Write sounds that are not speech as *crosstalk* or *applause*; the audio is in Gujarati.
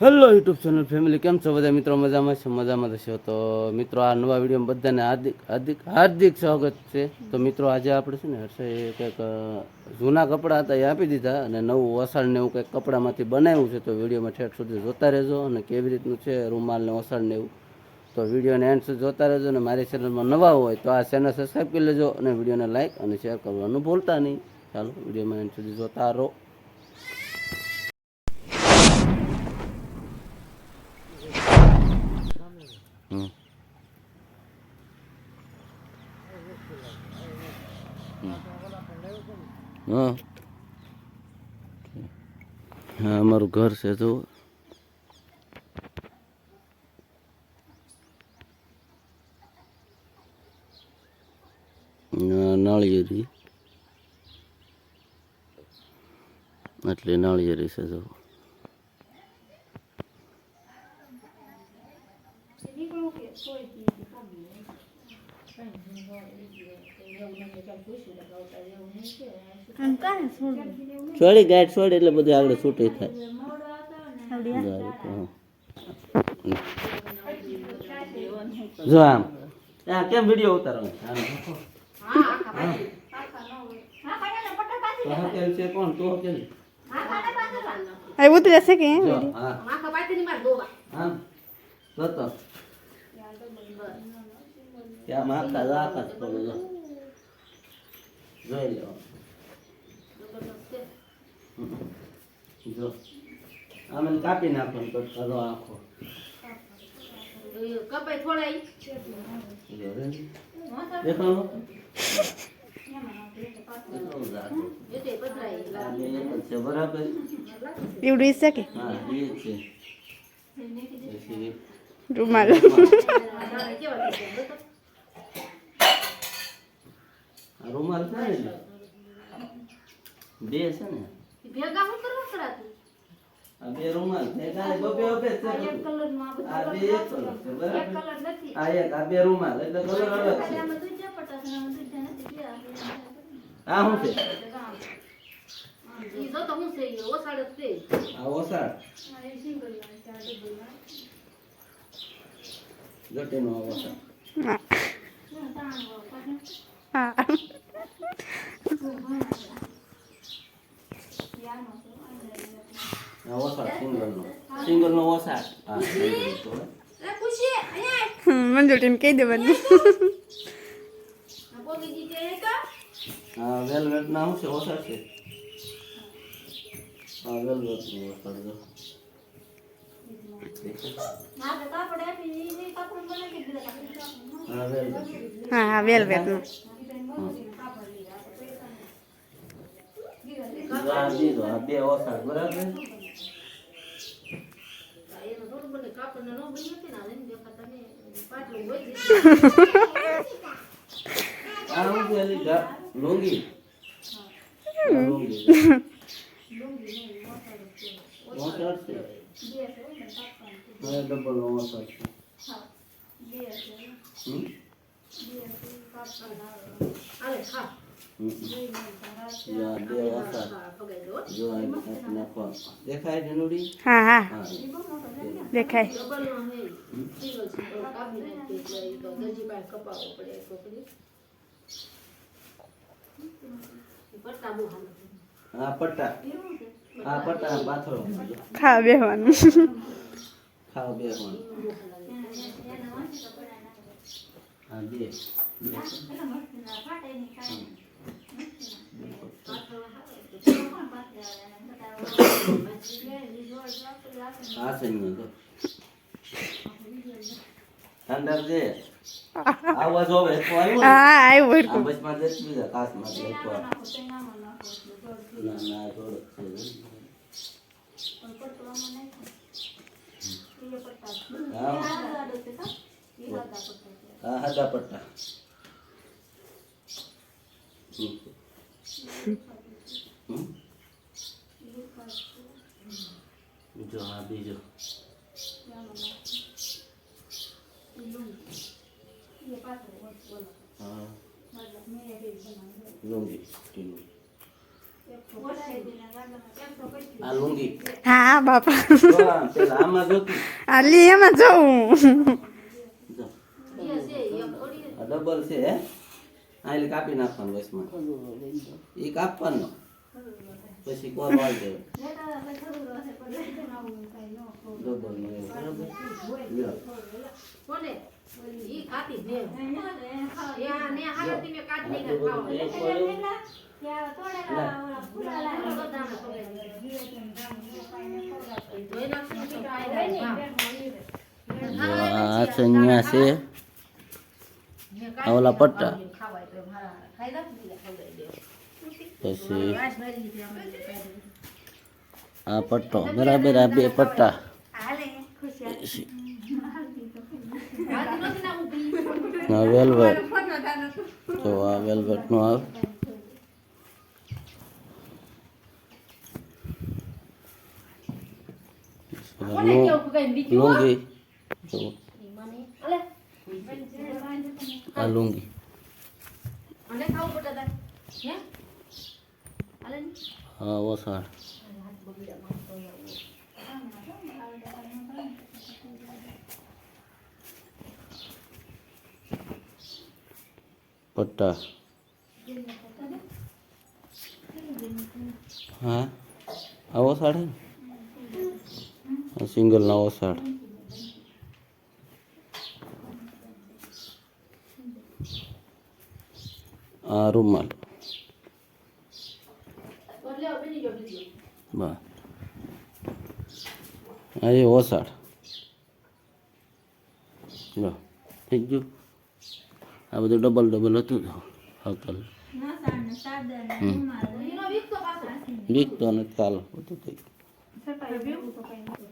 હેલો યુટ્યુબ ચેનલ ફેમિલી કેમ છો બધા? મિત્રો, મજામાં છે? મજામાં થશો તો મિત્રો, આ નવા વિડીયોમાં બધાને હાર્દિક હાર્દિક હાર્દિક સ્વાગત છે. તો મિત્રો, આજે આપણે છે ને હર્ષે કંઈક જૂના કપડાં હતા એ આપી દીધા અને નવું ઓસાડ ને એવું કંઈક કપડામાંથી બનાવ્યું છે. તો વિડીયોમાં ઠેઠ સુધી જોતા રહેજો અને કેવી રીતનું છે રૂમાલ ને ઓસાડ ને એવું. તો વિડીયોને એન્ડ સુધી જોતા રહેજો અને મારી ચેનલમાં નવા હોય તો આ ચેનલ સબસ્ક્રાઈબ કરી લેજો અને વિડીયોને લાઇક અને શેર કરવાનું ભૂલતા નહીં. ચાલો, વિડીયોમાં એન્ડ સુધી જોતા રહો. હા. હા અમારું ઘર છે જો નાળિયેરી. એટલે નાળિયેરી છે જો છોડી ગાઈડ છોડી એટલે બધું આગળ છૂટી થાય. તો. જો આમ. આ કેમ વીડિયો ઉતારો. તો કોણ? તો હવે ઉતરે કે જો હા. આમ. તો ત્યાં માકા રાખા જોઈ લો. જો. આમ કાપી નાખો ને તો કરો આખો. કપાઈ થોડા આ છે બરાબર? એવડું છે કે? હા એ છે. રૂમાલ. આ રૂમાલ છે ને? બે છે ને? ભેગા હું કરવા કરાતું? આ બે રૂમાલ છે કાલે બબે છે આ એક કલરનું આ આ બે એક કલર છે બરાબર? કલર નથી. આ એક આ બે રૂમાલ એટલે કલર અલગ છે. આમાં જે પટા છે આમાં જે નથી. કે આ હું છે? ઈ જો તો હું છે ઈ ઓસાડ છે. આ ઓસાડ. આ એ સિંગલ આ ડબલમાં જટીનો આ ઓસાડ. હા આ ઓસાડ સિંગલ નો સિંગલ નો ઓસાડ હા single તો હે. એ ખુશી અહીંયા મંજુટીને કહી દેવાનું વેલ્વેટ ના શું છે ઓસાડ છે? હા વેલ્વેટ નો ઓસાડ જો ના વેલ્વેટ. હા દીધો આ બે ઓસાડ બરાબર એનું થોડું મને કાપડ નો બની હતી ને એને દેખાતા ને પાટલું હોય છે આ શું છે અલી ગા *laughs* લુંગી. આ લુંગી ઓસાડ છે આ ડબલ ખા ખા દેખાય હા હા. હા દેખાય. હે પટ્ટા આ પટ્ટા પાથરો ખાવા બેહવાનું. ખાવ બે હા બે બે. આ છે ને તો ઠંડક છે આવા જોવે તો આવ્યું ને હા આવ્યું આ હરખું બસમાં દસ બીજા કાચમાં દે તો ના ના થોડોક છે હા હા હાદા પટ્ટા હમ. જો આ બીજો હા લુંગી આ લુંગી હા બાપા આમાં જોતું આ લી એમાં ડબલ છે આ એટલે કાપી નાખવાનું વચમાં એ કાપવાનો પછી કોર વાળી દેવાનું ડબલ નો એવું બરાબર લ્યો. કોને ઈ ખાતી જ ને યા ને હાલતી મેં કાઢ નહીં આટલું ખાવા બધું એક વાર ધોઈ નાખશું મીઠું આઈ જાય જો આ ચણિયા છે આ ઓલા પટ્ટા પછી વાસ ભરી દીધી અમે કાઢી આ પટ્ટો બરાબર આ બે પટ્ટા પછી હાલતી નથી ના ઊભી આ વેલ્વેટ તો આ વેલ્વેટનું આવે કોને કેવું કઈ બીજું લુંગી જો મને અલે આ લુંગી અને ખાવું પડે તારે હે અલે આ ઓસાડ પટ્ટા હા આ ઓસાડ હે ને? આ સિંગલ ના ઓસાડ આ અરે ઓસાડ જો થઈ ગયું. આ બધું ડબલ ડબલ હતું હકલ વીક તો નથી ચાલો બધું થઈ ગયું.